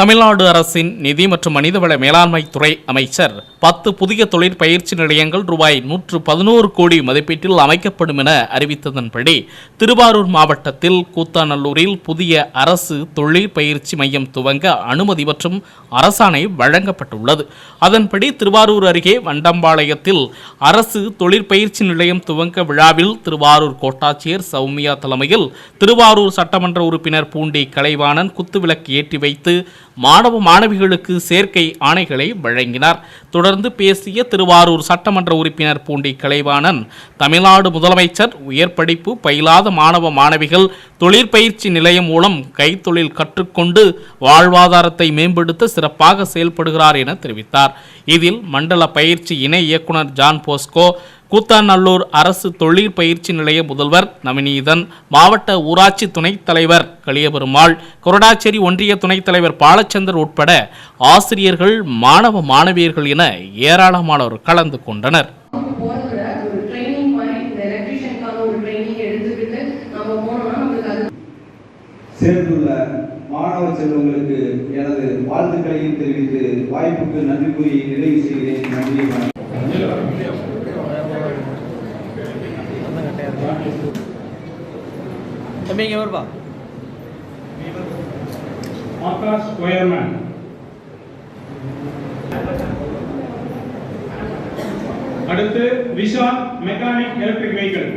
தமிழ்நாடு அரசின் நிதி மற்றும் மனிதவள மேலாண்மை துறை அமைச்சர் பத்து புதிய தொழிற்பயிற்சி நிலையங்கள் ரூபாய் நூற்று பதினோரு கோடி மதிப்பீட்டில் அமைக்கப்படும் என அறிவித்ததன்படி திருவாரூர் மாவட்டத்தில் கூத்தாநல்லூரில் புதிய அரசு தொழிற்பயிற்சி மையம் துவங்க அனுமதி மற்றும் அரசாணை வழங்கப்பட்டுள்ளது. அதன்படி திருவாரூர் அருகே வண்டம்பாளையத்தில் அரசு தொழிற்பயிற்சி நிலையம் துவங்க விழாவில் திருவாரூர் கோட்டாட்சியர் சௌமியா தலைமையில் திருவாரூர் சட்டமன்ற உறுப்பினர் பூண்டி கலைவாணன் குத்துவிளக்கு ஏற்றி வைத்து மாணவ மாணவிகளுக்கு சேர்க்கை ஆணைகளை வழங்கினார். தொடர்ந்து பேசிய திருவாரூர் சட்டமன்ற உறுப்பினர் பூண்டி கலைவாணன் தமிழ்நாடு முதலமைச்சர் உயர் படிப்பு பயிலாத மாணவ மாணவிகள் தொழிற்பயிற்சி நிலையம் மூலம் கைத்தொழில் கற்றுக்கொண்டு வாழ்வாதாரத்தை மேம்படுத்த சிறப்பாக செயல்படுகிறார் என தெரிவித்தார். இதில் மண்டல பயிற்சி இணை இயக்குனர் ஜான் போஸ்கோ கூத்தாநல்லூர் அரசு தொழிற் பயிற்சி நிலைய முதல்வர் நவநீதன் மாவட்ட ஊராட்சி துணைத் தலைவர் களியபெருமாள் கொரடாச்சேரி ஒன்றிய துணைத் தலைவர் பாலச்சந்தர் உட்பட ஆசிரியர்கள் மாணவ மாணவியர்கள் என ஏராளமானோர் கலந்து கொண்டனர். சேர்ந்துள்ள மாணவ செல்வங்களுக்கு எனது வாழ்த்துக்களையும் தெரிவித்து வாய்ப்புக்கு நன்றி கூறி நிறைவு செய்கிறேன். நன்றி தம்பி இங்கே வருப்பா. ஆகாஷ் ஸ்கொயர்மேன். அடுத்து விஷால் மெக்கானிக் எலக்ட்ரிக் வெஹிக்கிள்.